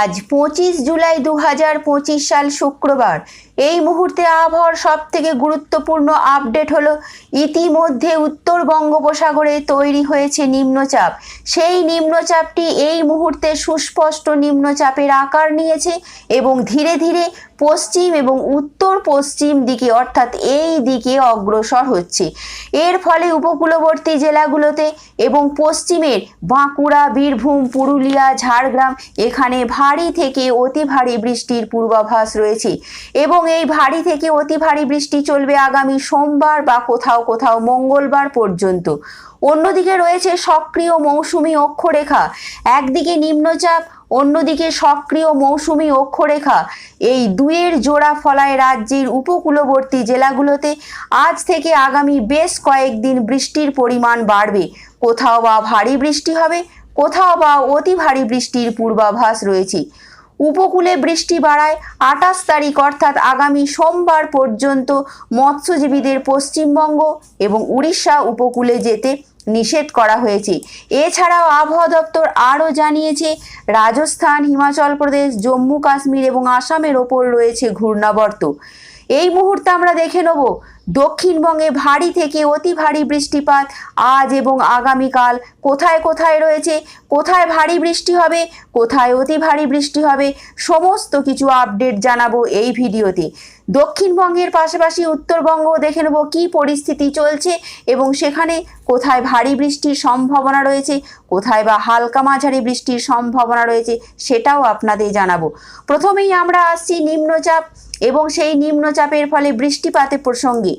আজ পঁচিশ জুলাই দু হাজার পঁচিশ সাল শুক্রবার। এই মুহূর্তে আবহাওয়ার সব থেকে গুরুত্বপূর্ণ আপডেট হলো, ইতিমধ্যে উত্তর বঙ্গোপসাগরে তৈরি হয়েছে নিম্নচাপ। সেই নিম্নচাপটি এই মুহূর্তে সুস্পষ্ট নিম্নচাপের আকার নিয়েছে এবং ধীরে ধীরে পশ্চিম এবং উত্তর পশ্চিম দিকে, অর্থাৎ এই দিকে অগ্রসর হচ্ছে। এর ফলে উপকূলবর্তী জেলাগুলোতে এবং পশ্চিমের বাঁকুড়া, বীরভূম, পুরুলিয়া, ঝাড়গ্রাম এখানে ভারী থেকে অতি ভারী বৃষ্টির পূর্বাভাস রয়েছে। এবং এই ভারী থেকে অতি ভারী বৃষ্টি চলবে আগামী সোমবার বা কোথাও কোথাও মঙ্গলবার পর্যন্ত। অন্যদিকে রয়েছে সক্রিয় মৌসুমি অক্ষরেখা। একদিকে নিম্নচাপ অন্যদিকে সক্রিয় মৌসুমি অক্ষরেখা, এই দুয়ের জোড়া ফলায় রাজ্যের উপকূলবর্তী জেলাগুলোতে আজ থেকে আগামী বেশ কয়েকদিন বৃষ্টির পরিমাণ বাড়বে। কোথাও বা ভারী বৃষ্টি হবে, কোথাও বা অতি ভারী বৃষ্টির পূর্বাভাস রয়েছে। উপকূলে বৃষ্টি বাড়ায় আঠাশ তারিখ অর্থাৎ আগামী সোমবার পর্যন্ত মৎস্যজীবীদের পশ্চিমবঙ্গ এবং উড়িষ্যা উপকূলে যেতে নিষেধ করা হয়েছে। এছাড়াও আবহাওয়া দপ্তর আরও জানিয়েছে, রাজস্থান, হিমাচল প্রদেশ, জম্মু, কাশ্মীর এবং আসামের ওপর রয়েছে ঘূর্ণাবর্ত। এই মুহূর্তে আমরা দেখে নেব দক্ষিণবঙ্গে ভারী থেকে অতি ভারী বৃষ্টিপাত আজ এবং আগামীকাল। কোথায় কোথায় রয়েছে? কোথায় ভারী বৃষ্টি হবে? কোথায় অতি ভারী বৃষ্টি হবে? সমস্ত কিছু আপডেট জানাব এই ভিডিওতে। দক্ষিণবঙ্গের পাশাপাশি উত্তরবঙ্গ দেখে নেব কী পরিস্থিতি চলছে এবং সেখানে কোথায় ভারী বৃষ্টির সম্ভাবনা রয়েছে, কোথায় বা হালকা মাঝারি বৃষ্টির সম্ভাবনা রয়েছে সেটাও আপনাদের জানাব। প্রথমেই আমরা আসছি নিম্নচাপ এবং সেই নিম্নচাপের ফলে বৃষ্টিপাতের প্রসঙ্গে।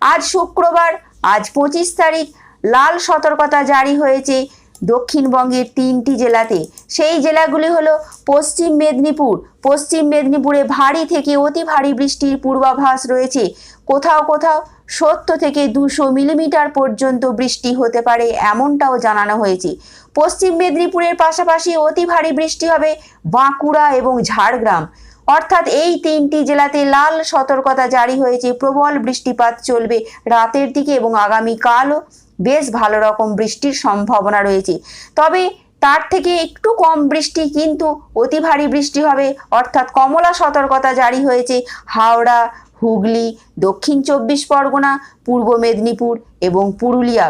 আজ শুক্রবার, আজ পঁচিশ তারিখ। লাল সতর্কতা জারি হয়েছে দক্ষিণবঙ্গের তিনটি জেলাতে। সেই জেলাগুলি হলো পশ্চিম মেদিনীপুর। পশ্চিম মেদিনীপুরে ভারী থেকে অতি ভারী বৃষ্টির পূর্বাভাস রয়েছে। কোথাও কোথাও সত্তর থেকে দুশো মিলিমিটার পর্যন্ত বৃষ্টি হতে পারে এমনটাও জানানো হয়েছে। পশ্চিম মেদিনীপুরের পাশাপাশি অতি ভারী বৃষ্টি হবে বাঁকুড়া এবং ঝাড়গ্রাম। অর্থাৎ এই তিনটি জেলাতে লাল সতর্কতা জারি হয়েছে, প্রবল বৃষ্টিপাত চলবে রাতের দিকে এবং আগামীকালও বেশ ভালো রকম বৃষ্টির সম্ভাবনা রয়েছে। তবে তার থেকে একটু কম বৃষ্টি কিন্তু অতি ভারী বৃষ্টি হবে, অর্থাৎ কমলা সতর্কতা জারি হয়েছে হাওড়া, হুগলি, দক্ষিণ চব্বিশ পরগনা, পূর্ব মেদিনীপুর এবং পুরুলিয়া।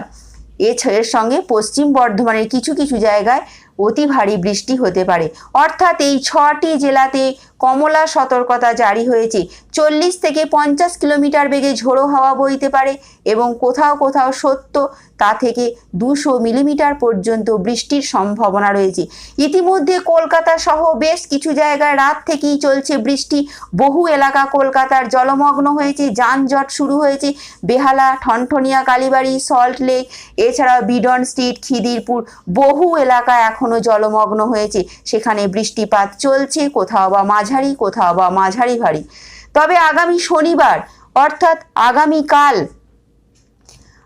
এর সঙ্গে পশ্চিম বর্ধমানের কিছু কিছু জায়গায় অতি ভারী বৃষ্টি হতে পারে। অর্থাৎ এই ছটি জেলাতে কমলা সতর্কতা জারি হয়েছে। চল্লিশ থেকে পঞ্চাশ কিলোমিটার বেগে ঝোড়ো হাওয়া বইতে পারে এবং কোথাও কোথাও সত্য, তা থেকে দুশো মিলিমিটার পর্যন্ত বৃষ্টির সম্ভাবনা রয়েছে। ইতিমধ্যে কলকাতা সহ বেশ কিছু জায়গায় রাত থেকেই চলছে বৃষ্টি। বহু এলাকা কলকাতার জলমগ্ন হয়েছে, যানজট শুরু হয়েছে। বেহালা, ঠনঠনিয়া, কালীবাড়ি, সল্ট লেক, এছাড়াও বিডন স্ট্রিট, খিদিরপুর বহু এলাকা এখনও জলমগ্ন হয়েছে। সেখানে বৃষ্টিপাত চলছে, কোথাও বা মাঝারি কোথাও বা মাঝারি ভারী। তবে আগামী শনিবার অর্থাৎ আগামীকাল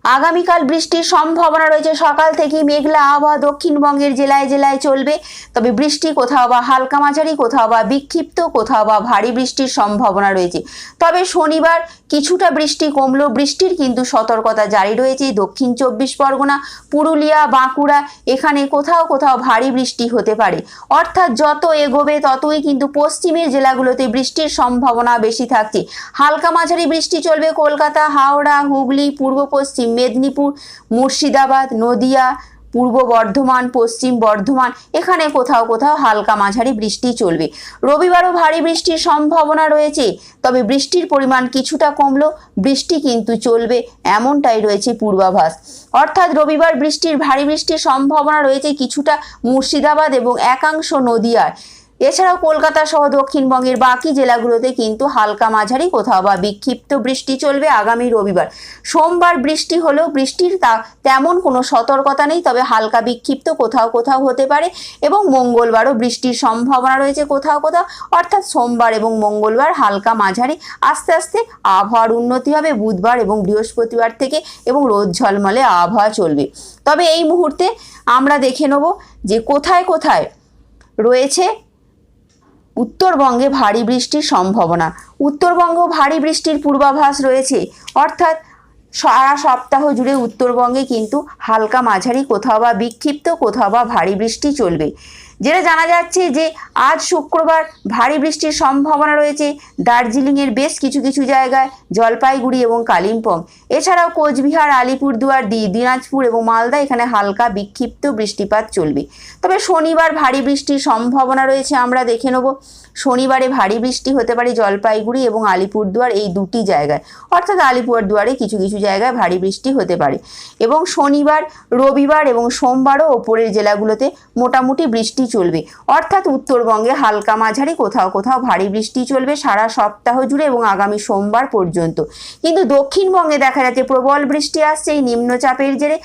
আগামীকাল বৃষ্টির সম্ভাবনা রয়েছে। সকাল থেকেই মেঘলা আবহাওয়া দক্ষিণবঙ্গের জেলায় জেলায় চলবে। তবে বৃষ্টি, কোথাও বা হালকা মাঝারি, কোথাও বা বিক্ষিপ্ত, কোথাও বা ভারী বৃষ্টির সম্ভাবনা রয়েছে। তবে শনিবার কিছুটা বৃষ্টি কমলেও বৃষ্টির কিন্তু সতর্কতা জারি রয়েছে। দক্ষিণ চব্বিশ পরগনা, পুরুলিয়া, বাঁকুড়া, এখানে কোথাও কোথাও ভারী বৃষ্টি হতে পারে। অর্থাৎ যত এগোবে ততই কিন্তু পশ্চিমের জেলাগুলোতে বৃষ্টির সম্ভাবনা বেশি থাকছে। হালকা মাঝারি বৃষ্টি চলবে কলকাতা, হাওড়া, হুগলি, পূর্ব পশ্চিম মেদিনীপুর, মুর্শিদাবাদ, নদিয়া, পূর্ব বর্ধমান, পশ্চিম বর্ধমান, এখানে কোথাও কোথাও হালকা মাঝারি বৃষ্টি চলবে। রবিবারও ভারী বৃষ্টির সম্ভাবনা রয়েছে, তবে বৃষ্টির পরিমাণ কিছুটা কমলো বৃষ্টি কিন্তু চলবে এমনটাই রয়েছে পূর্বাভাস। অর্থাৎ রবিবার বৃষ্টির ভারী বৃষ্টির সম্ভাবনা রয়েছে কিছুটা মুর্শিদাবাদ এবং একাংশ নদিয়ার এছাড়াও কলকাতা সহ দক্ষিণবঙ্গের বাকি জেলাগুলোতে কিন্তু হালকা মাঝারি, কোথাও বা বিক্ষিপ্ত বৃষ্টি চলবে আগামী রবিবার। সোমবার বৃষ্টি হলেও বৃষ্টির তা তেমন কোনো সতর্কতা নেই, তবে হালকা বিক্ষিপ্ত কোথাও কোথাও হতে পারে এবং মঙ্গলবারও বৃষ্টির সম্ভাবনা রয়েছে কোথাও কোথাও। অর্থাৎ সোমবার এবং মঙ্গলবার হালকা মাঝারি, আস্তে আস্তে আবহাওয়ার উন্নতি হবে বুধবার এবং বৃহস্পতিবার থেকে এবং রোদ ঝলমলে আবহাওয়া চলবে। তবে এই মুহূর্তে আমরা দেখে নেব যে কোথায় কোথায় রয়েছে উত্তরবঙ্গে ভারী বৃষ্টির সম্ভাবনা। উত্তরবঙ্গ ভারী বৃষ্টির পূর্বাভাস রয়েছে। অর্থাৎ সারা সপ্তাহ জুড়ে উত্তরবঙ্গে কিন্তু হালকা মাঝারি কোথাও বা বিক্ষিপ্ত কোথাও বা ভারী বৃষ্টি চলবে। যেটা জানা যাচ্ছে যে আজ শুক্রবার ভারী বৃষ্টির সম্ভাবনা রয়েছে। দার্জিলিংয়ের বেশ কিছু কিছু জায়গায় জলপাইগুড়ি এবং কালিম্পং। এছাড়াও কোচবিহার, আলিপুরদুয়ার, দি, দিনাজপুর এবং মালদা এখানে হালকা বিক্ষিপ্ত বৃষ্টিপাত চলবে। তবে শনিবার ভারী বৃষ্টির সম্ভাবনা রয়েছে আমরা দেখে নেব। শনিবারে ভারী বৃষ্টি হতে পারে জলপাইগুড়ি এবং আলিপুরদুয়ার এই দুটি জায়গায়। অর্থাৎ আলিপুরদুয়ারে কিছু কিছু জায়গায় ভারী বৃষ্টি হতে পারে। এবং শনিবার, রবিবার এবং সোমবারও ওপরের জেলাগুলোতে মোটামুটি বৃষ্টি চলবে। অর্থাৎ উত্তরবঙ্গে হালকা মাঝারি, কোথাও কোথাও ভারী বৃষ্টি চলবে সারা সপ্তাহ জুড়ে এবং আগামী সোমবার পর্যন্ত। কিন্তু দক্ষিণবঙ্গে দেখা যাচ্ছে প্রবল বৃষ্টি আসছে, এই নিম্নচাপের জেরে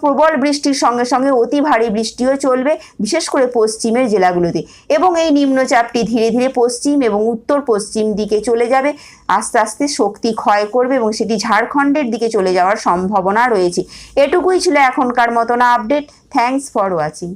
প্রবল বৃষ্টির সঙ্গে সঙ্গে অতি ভারী বৃষ্টিও চলবে, বিশেষ করে পশ্চিমের জেলাগুলোতে। এবং এই নিম্নচাপটি ধীরে ধীরে পশ্চিম এবং উত্তর পশ্চিম দিকে চলে যাবে, আস্তে আস্তে শক্তি ক্ষয় করবে এবং সেটি ঝাড়খণ্ডের দিকে চলে যাওয়ার সম্ভাবনা রয়েছে। এটুকুই ছিল এখনকার মতন আপডেট। Thanks for watching.